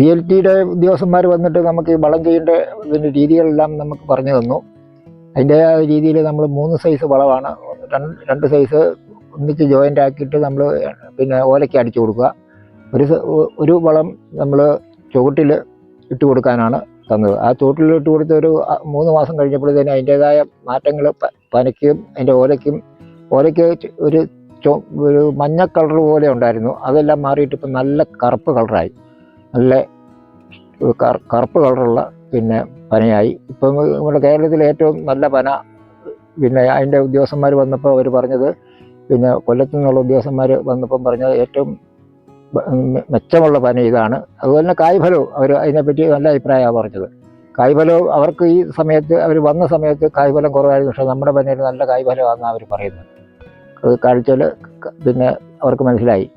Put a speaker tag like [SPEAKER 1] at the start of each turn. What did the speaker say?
[SPEAKER 1] P L ടിയുടെ ഉദ്യോഗസ്ഥന്മാർ വന്നിട്ട് നമുക്ക് വളം ചെയ്യേണ്ട ഇതിന്റെ രീതികളെല്ലാം നമുക്ക് പറഞ്ഞു തന്നു. അതിന്റെ രീതിയിൽ നമ്മൾ മൂന്ന് സൈസ് വളമാണ്. രണ്ട് സൈസ് ഒന്നിച്ച് ജോയിന്റ് ആക്കിയിട്ട് നമ്മൾ പിന്നെ ഓലയ്ക്ക് അടിച്ചു കൊടുക്കുക. ഒരു ഒരു വളം നമ്മൾ ചുവട്ടിൽ ഇട്ട് കൊടുക്കാനാണ് തന്നത്. ആ ചുവട്ടിൽ ഇട്ട് കൊടുത്ത ഒരു മൂന്ന് മാസം കഴിഞ്ഞപ്പോഴത്തേനും അതിന്റേതായ മാറ്റങ്ങൾ പനയ്ക്കും അതിന്റെ ഓലയ്ക്കും ഓലയ്ക്ക് ഒരു ഒരു മഞ്ഞ കളർ പോലെ ഉണ്ടായിരുന്നു. അതെല്ലാം മാറിയിട്ട് ഇപ്പം നല്ല കറുപ്പ് കളറായി. നല്ല കറ- കറുപ്പ് കളറുള്ള പിന്നെ പനയായി. ഇപ്പം നമ്മുടെ കേരളത്തിലെ ഏറ്റവും നല്ല പന പിന്നെ അതിന്റെ ഉദ്യോഗസ്ഥന്മാർ വന്നപ്പോൾ അവർ പറഞ്ഞത് പിന്നെ കൊല്ലത്തു നിന്നുള്ള ഉദ്യോഗസ്ഥന്മാർ വന്നപ്പം പറഞ്ഞത് ഏറ്റവും മെച്ചമുള്ള പന ഇതാണ്. അതുപോലെ തന്നെ കായ്ഫലവും അവർ അതിനെപ്പറ്റി നല്ല അഭിപ്രായമാണ് പറഞ്ഞത്. കായ്ഫലവും അവർക്ക് ഈ സമയത്ത് അവർ വന്ന സമയത്ത് കായ്ഫലം കുറവായിരുന്നു. പക്ഷേ നമ്മുടെ പനയിൽ നല്ല കായ്ഫലമാണെന്നാണ് അവർ പറയുന്നത്. അത് കാഴ്ചയിൽ പിന്നെ അവർക്ക് മനസ്സിലായി.